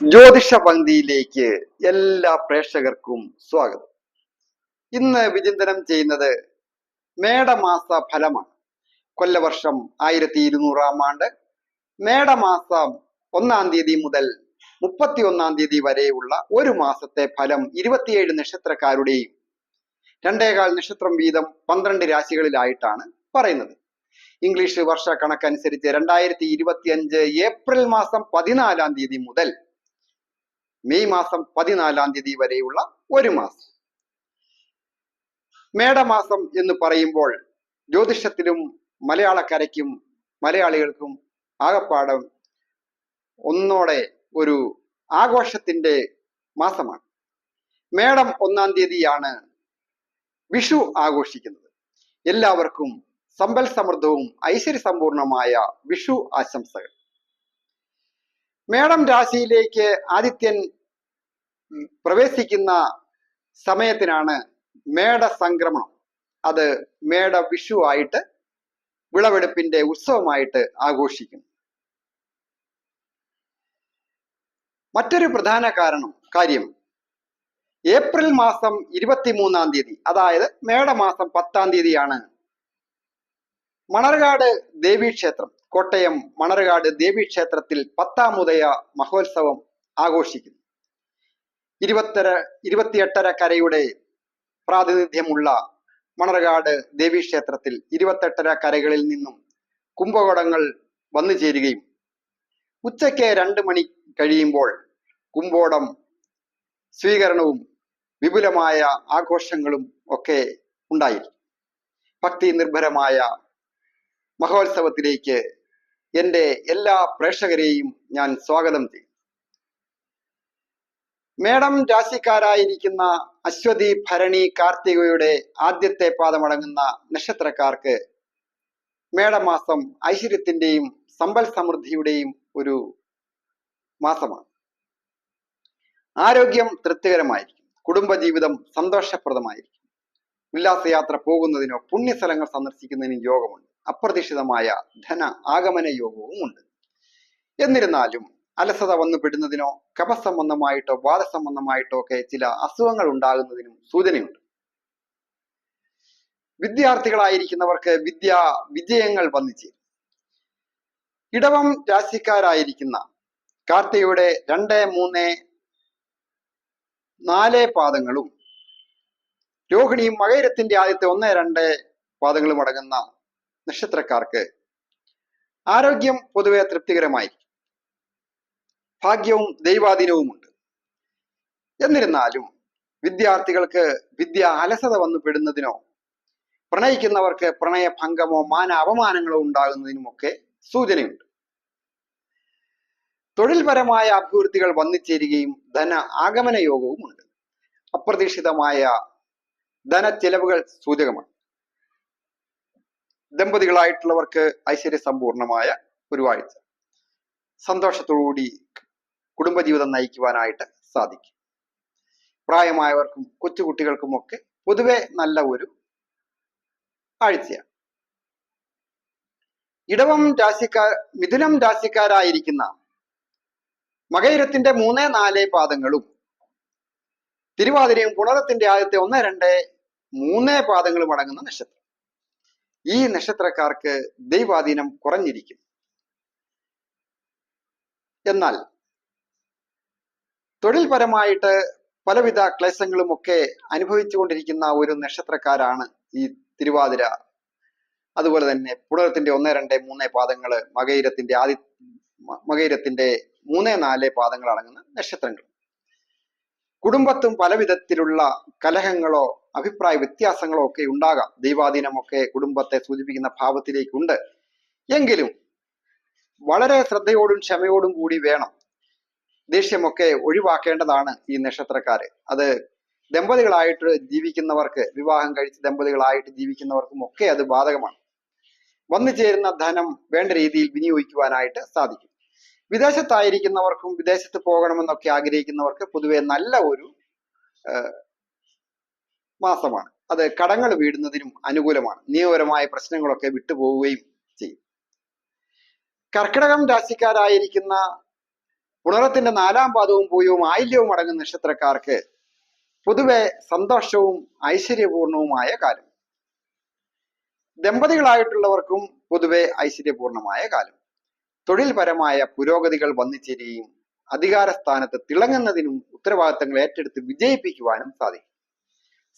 ജ്യോതിഷ പങ്ക്തിയിലേക്ക് എല്ലാ പ്രേക്ഷകർക്കും സ്വാഗതം. ഇന്ന് വിചിന്തനം ചെയ്യുന്നത് മേടമാസ ഫലമാണ്. കൊല്ലവർഷം ആയിരത്തി ഇരുന്നൂറാം ആണ്ട് മേടമാസം ഒന്നാം തീയതി മുതൽ മുപ്പത്തി ഒന്നാം തീയതി വരെയുള്ള ഒരു മാസത്തെ ഫലം ഇരുപത്തിയേഴ് നക്ഷത്രക്കാരുടെയും രണ്ടേകാൽ നക്ഷത്രം വീതം പന്ത്രണ്ട് രാശികളിലായിട്ടാണ് പറയുന്നത്. ഇംഗ്ലീഷ് വർഷ കണക്കനുസരിച്ച് രണ്ടായിരത്തി ഇരുപത്തി അഞ്ച് ഏപ്രിൽ മാസം പതിനാലാം തീയതി മുതൽ മെയ് മാസം പതിനാലാം തീയതി വരെയുള്ള ഒരു മാസം. മേടമാസം എന്ന് പറയുമ്പോൾ ജ്യോതിഷത്തിലും മലയാളക്കരയ്ക്കും മലയാളികൾക്കും ആകപ്പാടം ഒന്നോടെ ഒരു ആഘോഷത്തിന്റെ മാസമാണ്. മേടം ഒന്നാം തീയതിയാണ് വിഷു ആഘോഷിക്കുന്നത്. എല്ലാവർക്കും സമ്പൽ സമൃദ്ധവും ഐശ്വര്യസമ്പൂർണമായ വിഷു ആശംസകൾ. മേടം രാശിയിലേക്ക് ആദിത്യൻ പ്രവേശിക്കുന്ന സമയത്തിനാണ് മേട സംക്രമണം അത് മേട വിഷു ആയിട്ട് വിളവെടുപ്പിന്റെ ഉത്സവമായിട്ട് ആഘോഷിക്കുന്നു. മറ്റൊരു പ്രധാന കാരണം കാര്യം ഏപ്രിൽ മാസം ഇരുപത്തിമൂന്നാം തീയതി അതായത് മേടമാസം പത്താം തീയതിയാണ്. മണർകാട് ദേവീക്ഷേത്രം. കോട്ടയം മണർകാട് ദേവീക്ഷേത്രത്തിൽ പത്താം ഉദയ മഹോത്സവം ആഘോഷിക്കുന്നു. ഇരുപത്തര ഇരുപത്തിയെട്ടര കരയുടെ പ്രാതിനിധ്യമുള്ള മണർകാട് ദേവീക്ഷേത്രത്തിൽ ഇരുപത്തെട്ടര കരകളിൽ നിന്നും കുംഭകോടങ്ങൾ വന്നു ചേരുകയും ഉച്ചയ്ക്ക് രണ്ട് മണി കഴിയുമ്പോൾ കുംഭോടം സ്വീകരണവും വിപുലമായ ആഘോഷങ്ങളും ഒക്കെ ഉണ്ടായി ഭക്തി നിർഭരമായ മഹോത്സവത്തിലേക്ക് എന്റെ എല്ലാ പ്രേക്ഷകരെയും ഞാൻ സ്വാഗതം ചെയ്യുന്നു. മേടം രാശിക്കാരായിരിക്കുന്ന അശ്വതി ഭരണി കാർത്തികയുടെ ആദ്യത്തെ പാദമടങ്ങുന്ന നക്ഷത്രക്കാർക്ക് മേടമാസം ഐശ്വര്യത്തിന്റെയും സമ്പൽ സമൃദ്ധിയുടെയും ഒരു മാസമാണ്. ആരോഗ്യം തൃപ്തികരമായിരിക്കും. കുടുംബജീവിതം സന്തോഷപ്രദമായിരിക്കും. ഉല്ലാസയാത്ര പോകുന്നതിനോ പുണ്യസ്ഥലങ്ങൾ സന്ദർശിക്കുന്നതിനും യോഗമുണ്ട്. അപ്രതീക്ഷിതമായ ധന ആഗമന യോഗവും ഉണ്ട്. എന്നിരുന്നാലും അലസത വന്നു പെടുന്നതിനോ കഫസംബന്ധമായിട്ടോ വാദസംബന്ധമായിട്ടോ ഒക്കെ ചില അസുഖങ്ങൾ ഉണ്ടാകുന്നതിനും സൂചനയുണ്ട്. വിദ്യാർത്ഥികളായിരിക്കുന്നവർക്ക് വിദ്യാ വിജയങ്ങൾ വന്നു ചേരും. ഇടവം രാശിക്കാരായിരിക്കുന്ന കാർത്തികയുടെ രണ്ട് മൂന്ന് നാല് പാദങ്ങളും രോഹിണിയും മകൈരത്തിന്റെ ആദ്യത്തെ ഒന്ന് രണ്ട് പാദങ്ങളും അടങ്ങുന്ന നക്ഷത്രക്കാർക്ക് ആരോഗ്യം പൊതുവെ തൃപ്തികരമായി ഭാഗ്യവും ദൈവാധീനവുമുണ്ട്. എന്നിരുന്നാലും വിദ്യാർത്ഥികൾക്ക് വിദ്യ അലസത വന്നു പെടുന്നതിനോ പ്രണയിക്കുന്നവർക്ക് പ്രണയഭംഗമോ മാന അപമാനങ്ങളോ ഉണ്ടാകുന്നതിനുമൊക്കെ സൂചനയുണ്ട്. തൊഴിൽപരമായ അഭിവൃദ്ധികൾ വന്നിച്ചേരുകയും ധന ആഗമന യോഗവും ഉണ്ട് അപ്രതീക്ഷിതമായ ചെലവുകൾ സൂചകമാണ്. ദമ്പതികളായിട്ടുള്ളവർക്ക് ഐശ്വര്യസമ്പൂർണമായ ഒരു ആഴ്ച സന്തോഷത്തോടുകൂടി കുടുംബജീവിതം നയിക്കുവാനായിട്ട് സാധിക്കും. പ്രായമായവർക്കും കൊച്ചുകുട്ടികൾക്കുമൊക്കെ പൊതുവെ നല്ല ഒരു ആഴ്ചയാണ്. ഇടവം രാശിക്കാർ മിഥുനം രാശിക്കാരായിരിക്കുന്ന മകയിരത്തിന്റെ മൂന്ന് നാല് പാദങ്ങളും തിരുവാതിരയും പുണരത്തിന്റെ ആദ്യത്തെ ഒന്ന് രണ്ട് മൂന്ന് പാദങ്ങളും അടങ്ങുന്ന നക്ഷത്രം. ഈ നക്ഷത്രക്കാർക്ക് ദൈവാധീനം കുറഞ്ഞിരിക്കും. എന്നാൽ തൊഴിൽപരമായിട്ട് പലവിധ ക്ലേശങ്ങളും ഒക്കെ അനുഭവിച്ചുകൊണ്ടിരിക്കുന്ന ഒരു നക്ഷത്രക്കാരാണ് ഈ തിരുവാതിര. അതുപോലെ തന്നെ പുണരത്തിന്റെ ഒന്ന് രണ്ട് മൂന്ന് പാദങ്ങൾ മകയിരത്തിന്റെ ആദ്യ മകൈരത്തിന്റെ മൂന്ന് നാല് പാദങ്ങൾ അടങ്ങുന്ന നക്ഷത്രങ്ങൾ. കുടുംബത്തും പല വിധത്തിലുള്ള കലഹങ്ങളോ അഭിപ്രായ വ്യത്യാസങ്ങളോ ഒക്കെ ഉണ്ടാകാം. ദൈവാധീനമൊക്കെ കുടുംബത്തെ സൂചിപ്പിക്കുന്ന ഭാവത്തിലേക്കുണ്ട്. എങ്കിലും വളരെ ശ്രദ്ധയോടും ക്ഷമയോടും കൂടി വേണം. ദേഷ്യമൊക്കെ ഒഴിവാക്കേണ്ടതാണ് ഈ നക്ഷത്രക്കാര്. അത് ദമ്പതികളായിട്ട് ജീവിക്കുന്നവർക്ക് വിവാഹം കഴിച്ച് ദമ്പതികളായിട്ട് ജീവിക്കുന്നവർക്കും ഒക്കെ അത് ബാധകമാണ്. വന്നു ചേരുന്ന ധനം വേണ്ട രീതിയിൽ വിനിയോഗിക്കുവാനായിട്ട് സാധിക്കും. വിദേശത്തായിരിക്കുന്നവർക്കും വിദേശത്ത് പോകണമെന്നൊക്കെ ആഗ്രഹിക്കുന്നവർക്ക് പൊതുവെ നല്ല ഒരു മാസമാണ് അത് കടങ്ങൾ വീടുന്നതിനും അനുകൂലമാണ്. നിയമപരമായ പ്രശ്നങ്ങളൊക്കെ വിട്ടുപോവുകയും ചെയ്യും. കർക്കിടകം രാശിക്കാരായിരിക്കുന്ന പുണറത്തിന്റെ നാലാം പാദവും പൂയവും ആയില്യവും അടങ്ങുന്ന നക്ഷത്രക്കാർക്ക് പൊതുവെ സന്തോഷവും ഐശ്വര്യപൂർണവുമായ കാലം. ദമ്പതികളായിട്ടുള്ളവർക്കും പൊതുവെ ഐശ്വര്യപൂർണമായ കാലം. തൊഴിൽപരമായ പുരോഗതികൾ വന്നിച്ചേരുകയും അധികാര സ്ഥാനത്ത് തിളങ്ങുന്നതിനും ഉത്തരവാദിത്തങ്ങൾ ഏറ്റെടുത്ത് വിജയിപ്പിക്കുവാനും സാധിക്കും.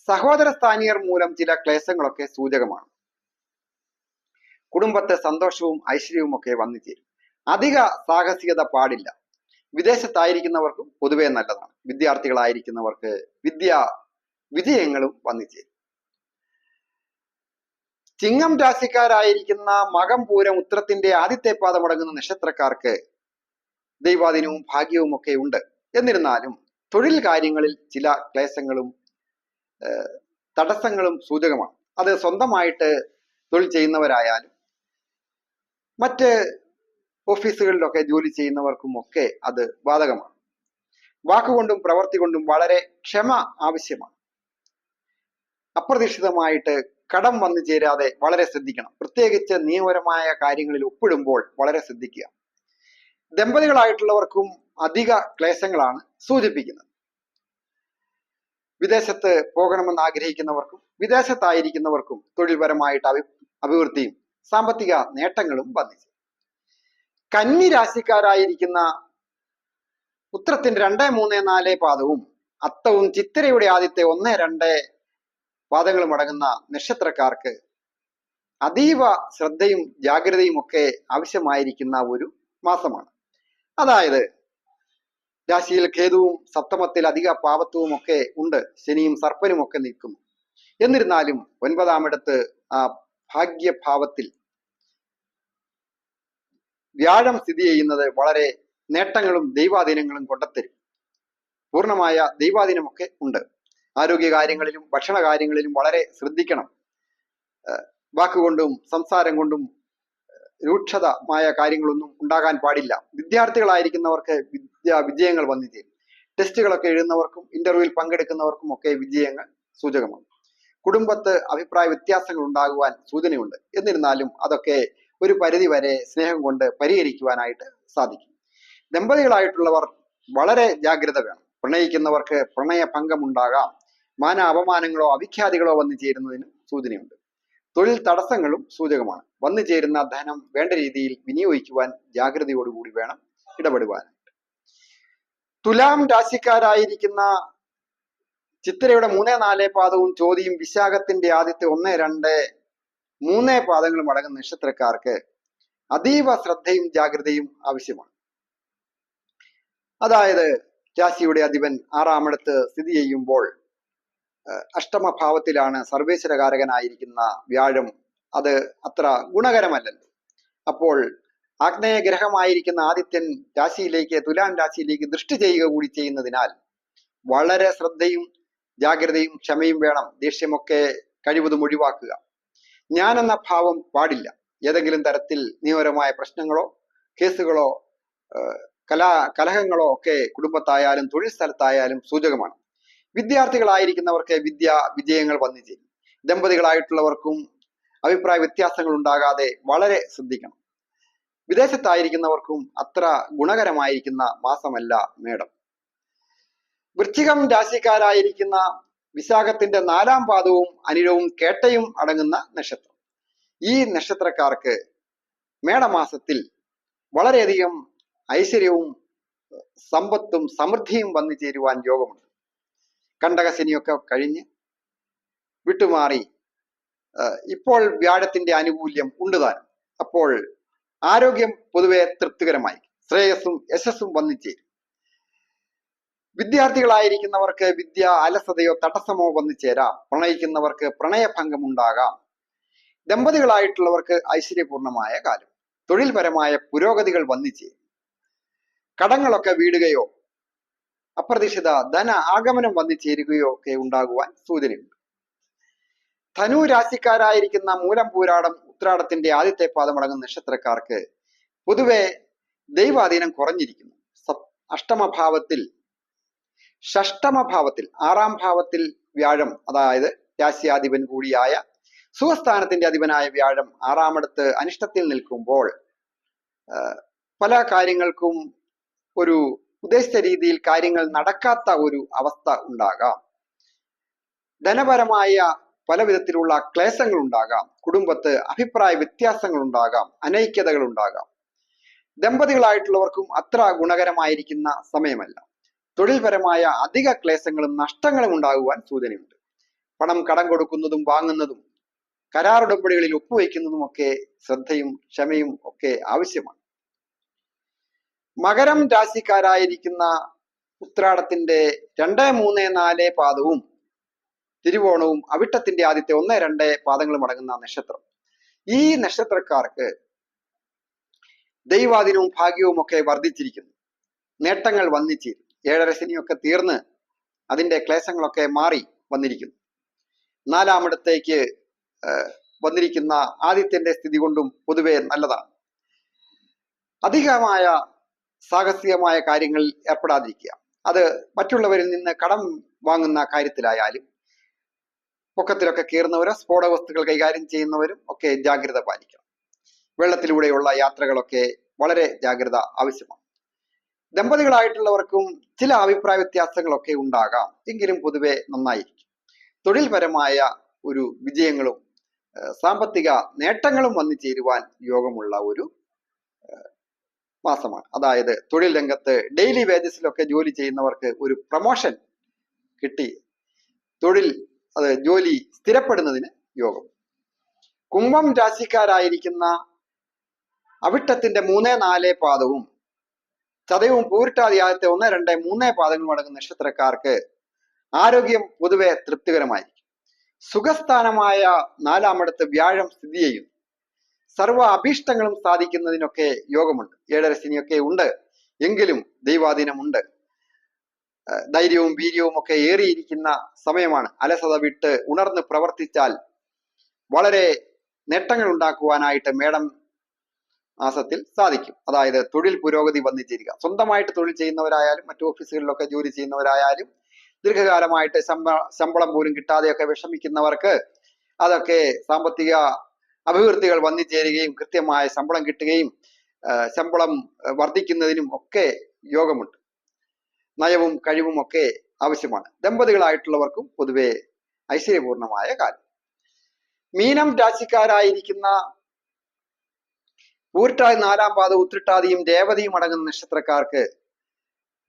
സഹോദര സ്ഥാനീയർ മൂലം ചില ക്ലേശങ്ങളൊക്കെ സൂചകമാണ്. കുടുംബത്തെ സന്തോഷവും ഐശ്വര്യവും ഒക്കെ വന്നു ചേരും അധിക സാഹസികത പാടില്ല. വിദേശത്തായിരിക്കുന്നവർക്കും പൊതുവേ നല്ലതാണ്. വിദ്യാർത്ഥികളായിരിക്കുന്നവർക്ക് വിദ്യ വിജയങ്ങളും വന്നു ചേരും ചിങ്ങം രാശിക്കാരായിരിക്കുന്ന മകം പൂരം ഉത്രത്തിന്റെ ആദ്യത്തെ പാദമടങ്ങുന്ന നക്ഷത്രക്കാർക്ക് ദൈവാധീനവും ഭാഗ്യവും ഒക്കെ ഉണ്ട്. എന്നിരുന്നാലും തൊഴിൽ കാര്യങ്ങളിൽ ചില ക്ലേശങ്ങളും തടസ്സങ്ങളും സൂചകമാണ്. അത് സ്വന്തമായിട്ട് തൊഴിൽ ചെയ്യുന്നവരായാലും മറ്റ് ഓഫീസുകളിലൊക്കെ ജോലി ചെയ്യുന്നവർക്കും ഒക്കെ അത് ബാധകമാണ്. വാക്കുകൊണ്ടും പ്രവൃത്തി കൊണ്ടും വളരെ ക്ഷമ ആവശ്യമാണ്. അപ്രതീക്ഷിതമായിട്ട് കടം വന്നു ചേരാതെ വളരെ ശ്രദ്ധിക്കണം. പ്രത്യേകിച്ച് നിയമപരമായ കാര്യങ്ങളിൽ ഒപ്പിടുമ്പോൾ വളരെ ശ്രദ്ധിക്കുക. ദമ്പതികളായിട്ടുള്ളവർക്കും അധിക ക്ലേശങ്ങളാണ് സൂചിപ്പിക്കുന്നത്. വിദേശത്ത് പോകണമെന്ന് ആഗ്രഹിക്കുന്നവർക്കും വിദേശത്തായിരിക്കുന്നവർക്കും തൊഴിൽപരമായിട്ട് അഭി അഭിവൃദ്ധിയും സാമ്പത്തിക നേട്ടങ്ങളും വന്നിച്ചു കന്നി രാശിക്കാരായിരിക്കുന്ന ഉത്രത്തിന്റെ രണ്ട് മൂന്ന് നാല് പാദവും അത്തവും ചിത്തിരയുടെ ആദ്യത്തെ ഒന്ന് രണ്ട് പാദങ്ങളും അടങ്ങുന്ന നക്ഷത്രക്കാർക്ക് അതീവ ശ്രദ്ധയും ജാഗ്രതയും ഒക്കെ ആവശ്യമായിരിക്കുന്ന ഒരു മാസമാണ്. അതായത് രാശിയിൽ കേതുവും സപ്തമത്തിൽ അധിക പാപത്വവും ഒക്കെ ഉണ്ട്. ശനിയും സർപ്പനും ഒക്കെ നിൽക്കുന്നു. എന്നിരുന്നാലും ഒൻപതാമിടത്ത് ആ ഭാഗ്യഭാവത്തിൽ വ്യാഴം സ്ഥിതി ചെയ്യുന്നത് വളരെ നേട്ടങ്ങളും ദൈവാധീനങ്ങളും കൊണ്ടെത്തരും. പൂർണമായ ദൈവാധീനമൊക്കെ ഉണ്ട്. ആരോഗ്യ കാര്യങ്ങളിലും ഭക്ഷണ കാര്യങ്ങളിലും വളരെ ശ്രദ്ധിക്കണം. വാക്കുകൊണ്ടും സംസാരം കൊണ്ടും രൂക്ഷതമായ കാര്യങ്ങളൊന്നും ഉണ്ടാകാൻ പാടില്ല. വിദ്യാർത്ഥികളായിരിക്കുന്നവർക്ക് വിദ്യാ വിജയങ്ങൾ വന്നു ചേരും ടെസ്റ്റുകളൊക്കെ എഴുതുന്നവർക്കും ഇന്റർവ്യൂവിൽ പങ്കെടുക്കുന്നവർക്കും ഒക്കെ വിജയങ്ങൾ സൂചകമാണ്. കുടുംബത്ത് അഭിപ്രായ വ്യത്യാസങ്ങൾ ഉണ്ടാകുവാൻ സൂചനയുണ്ട്. എന്നിരുന്നാലും അതൊക്കെ ഒരു പരിധി വരെ സ്നേഹം കൊണ്ട് പരിഹരിക്കുവാനായിട്ട് സാധിക്കും. ദമ്പതികളായിട്ടുള്ളവർ വളരെ ജാഗ്രത വേണം. പ്രണയിക്കുന്നവർക്ക് പ്രണയ പങ്കമുണ്ടാകാം മാന അപമാനങ്ങളോ അവിഖ്യാതികളോ വന്നു ചേരുന്നതിനും സൂചനയുണ്ട്. തൊഴിൽ തടസ്സങ്ങളും സൂചകമാണ്. വന്നു ചേരുന്ന ധനം വേണ്ട രീതിയിൽ വിനിയോഗിക്കുവാൻ ജാഗ്രതയോടുകൂടി വേണം ഇടപെടുവാൻ. തുലാം രാശിക്കാരായിരിക്കുന്ന ചിത്രയുടെ മൂന്നേ നാല് പാദവും ചോദ്യം വിശാഖത്തിന്റെ ആദ്യത്തെ ഒന്ന് രണ്ട് മൂന്നേ പാദങ്ങളും അടങ്ങുന്ന നക്ഷത്രക്കാർക്ക് അതീവ ശ്രദ്ധയും ജാഗ്രതയും ആവശ്യമാണ്. അതായത് രാശിയുടെ അധിപൻ ആറാമിടത്ത് സ്ഥിതി ചെയ്യുമ്പോൾ അഷ്ടമഭാവത്തിലാണ് സർവേശ്വരകാരകനായിരിക്കുന്ന വ്യാഴം അത് അത്ര ഗുണകരമല്ലല്ലോ. അപ്പോൾ ആഗ്നേയ ഗ്രഹമായിരിക്കുന്ന ആദിത്യൻ രാശിയിലേക്ക് തുലാം രാശിയിലേക്ക് ദൃഷ്ടി ചെയ്യുക കൂടി ചെയ്യുന്നതിനാൽ വളരെ ശ്രദ്ധയും ജാഗ്രതയും ക്ഷമയും വേണം ദേഷ്യമൊക്കെ കഴിവതും ഒഴിവാക്കുക. ഞാൻ എന്ന ഭാവം പാടില്ല. ഏതെങ്കിലും തരത്തിൽ നിയമപരമായ പ്രശ്നങ്ങളോ കേസുകളോ കലാ കലഹങ്ങളോ ഒക്കെ കുടുംബത്തായാലും തൊഴിൽ സ്ഥലത്തായാലും സൂചകമാണ്. വിദ്യാർത്ഥികളായിരിക്കുന്നവർക്ക് വിദ്യ വിജയങ്ങൾ വന്നു ചേരും. ദമ്പതികളായിട്ടുള്ളവർക്കും അഭിപ്രായ വ്യത്യാസങ്ങൾ ഉണ്ടാകാതെ വളരെ ശ്രദ്ധിക്കണം. വിദേശത്തായിരിക്കുന്നവർക്കും അത്ര ഗുണകരമായിരിക്കുന്ന മാസമല്ല മേടം. വൃശ്ചികം രാശിക്കാരായിരിക്കുന്ന വിശാഖത്തിന്റെ നാലാം പാദവും അനിലവും കേട്ടയും അടങ്ങുന്ന നക്ഷത്രം. ഈ നക്ഷത്രക്കാർക്ക് മേടമാസത്തിൽ വളരെയധികം ഐശ്വര്യവും സമ്പത്തും സമൃദ്ധിയും വന്നു ചേരുവാൻ യോഗമുണ്ട്. കണ്ടകശനിയൊക്കെ കഴിഞ്ഞ് വിട്ടുമാറി ഇപ്പോൾ വ്യാഴത്തിന്റെ ആനുകൂല്യം ഉണ്ട് താനും. അപ്പോൾ ആരോഗ്യം പൊതുവെ തൃപ്തികരമായി. ശ്രേയസ്സും യശസ്സും വന്നിച്ചേരും വിദ്യാർത്ഥികളായിരിക്കുന്നവർക്ക് വിദ്യ അലസതയോ തടസ്സമോ വന്നു ചേരാം പ്രണയിക്കുന്നവർക്ക് പ്രണയഭംഗം ഉണ്ടാകാം ദമ്പതികളായിട്ടുള്ളവർക്ക് ഐശ്വര്യപൂർണമായ കാലം. തൊഴിൽപരമായ പുരോഗതികൾ വന്നു ചേരും കടങ്ങളൊക്കെ വീടുകയോ അപ്രതീക്ഷിത ധന ആഗമനം വന്നു ചേരുകയോ ഒക്കെ ഉണ്ടാകുവാൻ സൂചനയുണ്ട്. ധനു രാശിക്കാരായിരിക്കുന്ന മൂലം പൂരാടം ഉത്രാടത്തിന്റെ ആദ്യത്തെ പാദമടങ്ങുന്ന നക്ഷത്രക്കാർക്ക് പൊതുവെ ദൈവാധീനം കുറഞ്ഞിരിക്കുന്നു. അഷ്ടമഭാവത്തിൽ ഷഷ്ടമഭാവത്തിൽ ആറാം ഭാവത്തിൽ വ്യാഴം അതായത് രാശ്യാധിപൻ കൂടിയായ സുഖസ്ഥാനത്തിന്റെ അധിപനായ വ്യാഴം ആറാമിടത്ത് അനിഷ്ടത്തിൽ നിൽക്കുമ്പോൾ പല കാര്യങ്ങൾക്കും ഒരു ഉദ്ദേശിച്ച രീതിയിൽ കാര്യങ്ങൾ നടക്കാത്ത ഒരു അവസ്ഥ ഉണ്ടാകാം. ധനപരമായ പല വിധത്തിലുള്ള ക്ലേശങ്ങൾ ഉണ്ടാകാം കുടുംബത്ത് അഭിപ്രായ വ്യത്യാസങ്ങൾ ഉണ്ടാകാം അനൈക്യതകൾ ഉണ്ടാകാം ദമ്പതികളായിട്ടുള്ളവർക്കും അത്ര ഗുണകരമായിരിക്കുന്ന സമയമല്ല. തൊഴിൽപരമായ അധിക ക്ലേശങ്ങളും നഷ്ടങ്ങളും ഉണ്ടാകുവാൻ സൂചനയുണ്ട്. പണം കടം കൊടുക്കുന്നതും വാങ്ങുന്നതും കരാറുടമ്പടികളിൽ ഒപ്പുവെക്കുന്നതും ഒക്കെ ശ്രദ്ധയും ക്ഷമയും ഒക്കെ ആവശ്യമാണ്. മകരം രാശിക്കാരായിരിക്കുന്ന ഉത്രാടത്തിന്റെ രണ്ട് മൂന്ന് നാല് പാദവും തിരുവോണവും അവിട്ടത്തിന്റെ ആദ്യത്തെ ഒന്ന് രണ്ട് പാദങ്ങൾ അടങ്ങുന്ന നക്ഷത്രം. ഈ നക്ഷത്രക്കാർക്ക് ദൈവാധീനവും ഭാഗ്യവും ഒക്കെ വർദ്ധിച്ചിരിക്കുന്നു. നേട്ടങ്ങൾ വന്നിച്ചേരും. ഏഴരശനിയൊക്കെ തീർന്ന് അതിന്റെ ക്ലേശങ്ങളൊക്കെ മാറി വന്നിരിക്കുന്നു. നാലാമിടത്തേക്ക് വന്നിരിക്കുന്ന ആദിത്യന്റെ സ്ഥിതി കൊണ്ടും പൊതുവെ നല്ലതാണ്. അധികമായ സാഹസികമായ കാര്യങ്ങളിൽ ഏർപ്പെടാതിരിക്കുക. അത് മറ്റുള്ളവരിൽ നിന്ന് കടം വാങ്ങുന്ന കാര്യത്തിലായാലും പൊക്കത്തിലൊക്കെ കീറുന്നവരോ സ്ഫോടക വസ്തുക്കൾ കൈകാര്യം ചെയ്യുന്നവരും ഒക്കെ ജാഗ്രത പാലിക്കണം. വെള്ളത്തിലൂടെയുള്ള യാത്രകളൊക്കെ വളരെ ജാഗ്രത ആവശ്യമാണ്. ദമ്പതികളായിട്ടുള്ളവർക്കും ചില അഭിപ്രായ വ്യത്യാസങ്ങളൊക്കെ ഉണ്ടാകാം. എങ്കിലും പൊതുവെ നന്നായിരിക്കും. തൊഴിൽപരമായ ഒരു വിജയങ്ങളും സാമ്പത്തിക നേട്ടങ്ങളും വന്നു ചേരുവാൻ യോഗമുള്ള ഒരു മാസമാണ്. അതായത് തൊഴിൽ രംഗത്ത് ഡെയിലി വേജസിലൊക്കെ ജോലി ചെയ്യുന്നവർക്ക് ഒരു പ്രൊമോഷൻ കിട്ടി. തൊഴിൽ അത് ജോലി സ്ഥിരപ്പെടുന്നതിന് യോഗം. കുംഭം രാശിക്കാരായിരിക്കുന്ന അവിട്ടത്തിന്റെ മൂന്ന് നാല് പാദവും ചതയവും പൂരിട്ടാതി ആദ്യത്തെ ഒന്ന് രണ്ട് മൂന്ന് പാദങ്ങളും അടങ്ങുന്ന നക്ഷത്രക്കാർക്ക് ആരോഗ്യം പൊതുവെ തൃപ്തികരമായിരിക്കും. സുഖസ്ഥാനമായ നാലാമിടത്ത് വ്യാഴം സ്ഥിതി ചെയ്യും സർവ അഭീഷ്ടങ്ങളും സാധിക്കുന്നതിനൊക്കെ യോഗമുണ്ട്. ഏഴരശനിയൊക്കെ ഉണ്ട്. എങ്കിലും ദൈവാധീനമുണ്ട്. ധൈര്യവും വീര്യവും ഒക്കെ ഏറിയിരിക്കുന്ന സമയമാണ്. അലസത വിട്ട് ഉണർന്ന് പ്രവർത്തിച്ചാൽ വളരെ നേട്ടങ്ങൾ ഉണ്ടാക്കുവാനായിട്ട് മേഡം മാസത്തിൽ സാധിക്കും. അതായത് തൊഴിൽ പുരോഗതി വന്നു ചേരുക സ്വന്തമായിട്ട് തൊഴിൽ ചെയ്യുന്നവരായാലും മറ്റു ഓഫീസുകളിലൊക്കെ ജോലി ചെയ്യുന്നവരായാലും ദീർഘകാലമായിട്ട് ശമ്പ ശമ്പളം പോലും കിട്ടാതെയൊക്കെ വിഷമിക്കുന്നവർക്ക് അതൊക്കെ സാമ്പത്തിക അഭിവൃദ്ധികൾ വന്നു ചേരുകയും കൃത്യമായ ശമ്പളം കിട്ടുകയും ശമ്പളം വർദ്ധിക്കുന്നതിനും ഒക്കെ യോഗമുണ്ട്. നയവും കഴിവും ഒക്കെ ആവശ്യമാണ്. ദമ്പതികളായിട്ടുള്ളവർക്കും പൊതുവെ ഐശ്വര്യപൂർണമായ കാലം മീനം രാശിക്കാരായിരിക്കുന്ന പൂരിട്ടാതി നാലാം പാത ഉത്രിട്ടാതിയും രേവതിയും അടങ്ങുന്ന നക്ഷത്രക്കാർക്ക്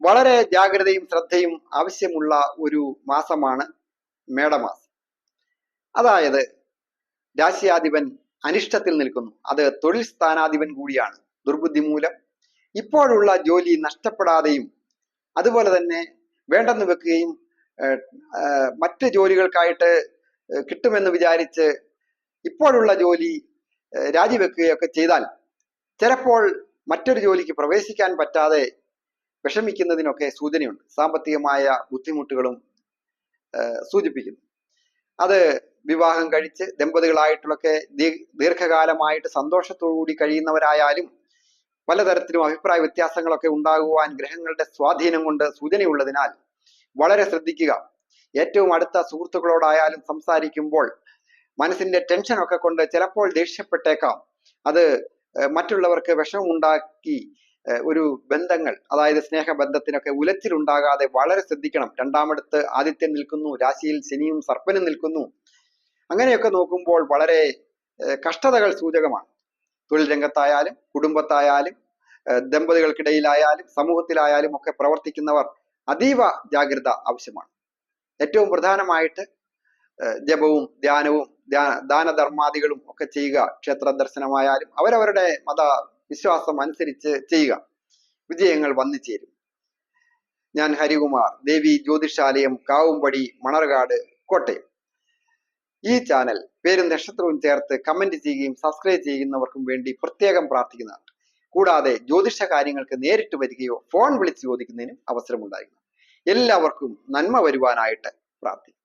വളരെ ജാഗ്രതയും ശ്രദ്ധയും ആവശ്യമുള്ള ഒരു മാസമാണ് മേടമാസം. അതായത് രാശിയാധിപൻ അനിഷ്ടത്തിൽ നിൽക്കുന്നു. അത് തൊഴിൽ സ്ഥാനാധിപൻ കൂടിയാണ്. ദുർബുദ്ധി മൂലം ഇപ്പോഴുള്ള ജോലി നഷ്ടപ്പെടാതെയും അതുപോലെ തന്നെ വേണ്ടെന്ന് വെക്കുകയും മറ്റ് ജോലികൾക്കായിട്ട് കിട്ടുമെന്ന് വിചാരിച്ച് ഇപ്പോഴുള്ള ജോലി രാജിവെക്കുകയൊക്കെ ചെയ്താൽ ചിലപ്പോൾ മറ്റൊരു ജോലിക്ക് പ്രവേശിക്കാൻ പറ്റാതെ വിഷമിക്കുന്നതിനൊക്കെ സൂചനയുണ്ട്. സാമ്പത്തികമായ ബുദ്ധിമുട്ടുകളും സൂചിപ്പിക്കുന്നു. അത് വിവാഹം കഴിച്ച് ദമ്പതികളായിട്ടുള്ളൊക്കെ ദീർഘകാലമായിട്ട് സന്തോഷത്തോടു കൂടി കഴിയുന്നവരായാലും പലതരത്തിലും അഭിപ്രായ വ്യത്യാസങ്ങളൊക്കെ ഉണ്ടാകുവാൻ ഗ്രഹങ്ങളുടെ സ്വാധീനം കൊണ്ട് സൂചനയുള്ളതിനാൽ വളരെ ശ്രദ്ധിക്കുക. ഏറ്റവും അടുത്ത സുഹൃത്തുക്കളോടായാലും സംസാരിക്കുമ്പോൾ മനസ്സിന്റെ ടെൻഷൻ ഒക്കെ കൊണ്ട് ചിലപ്പോൾ ദേഷ്യപ്പെട്ടേക്കാം. അത് മറ്റുള്ളവർക്ക് വിഷമമുണ്ടാക്കി ഒരു ബന്ധങ്ങൾ അതായത് സ്നേഹബന്ധത്തിനൊക്കെ ഉലച്ചിലുണ്ടാകാതെ വളരെ ശ്രദ്ധിക്കണം. രണ്ടാമടുത്ത് ആദിത്യം നിൽക്കുന്നു രാശിയിൽ ശനിയും സർപ്പനും നിൽക്കുന്നു. അങ്ങനെയൊക്കെ നോക്കുമ്പോൾ വളരെ കഷ്ടതകൾ സൂചകമാണ്. തൊഴിൽ രംഗത്തായാലും കുടുംബത്തായാലും ദമ്പതികൾക്കിടയിലായാലും സമൂഹത്തിലായാലും ഒക്കെ പ്രവർത്തിക്കുന്നവർ അതീവ ജാഗ്രത ആവശ്യമാണ്. ഏറ്റവും പ്രധാനമായിട്ട് ജപവും ധ്യാനവും ധ്യാ- ദാനധർമാദികളും ഒക്കെ ചെയ്യുക ക്ഷേത്ര ദർശനമായാലും അവരവരുടെ മത വിശ്വാസം അനുസരിച്ച് ചെയ്യുക. വിജയങ്ങൾ വന്നു ചേരും. ഞാൻ ഹരികുമാർ ദേവി ജ്യോതിഷാലയം കാവുംപടി മണർകാട് കോട്ടയം. ഈ ചാനൽ പേരും നക്ഷത്രവും ചേർത്ത് കമന്റ് ചെയ്യുകയും സബ്സ്ക്രൈബ് ചെയ്യുന്നവർക്കും വേണ്ടി പ്രത്യേകം പ്രാർത്ഥിക്കുന്നതാണ്. കൂടാതെ ജ്യോതിഷ കാര്യങ്ങൾക്ക് നേരിട്ട് വരികയോ ഫോൺ വിളിച്ച് ചോദിക്കുന്നതിനും അവസരമുണ്ടായിരുന്നു എല്ലാവർക്കും നന്മ വരുവാനായിട്ട് പ്രാർത്ഥിക്കും.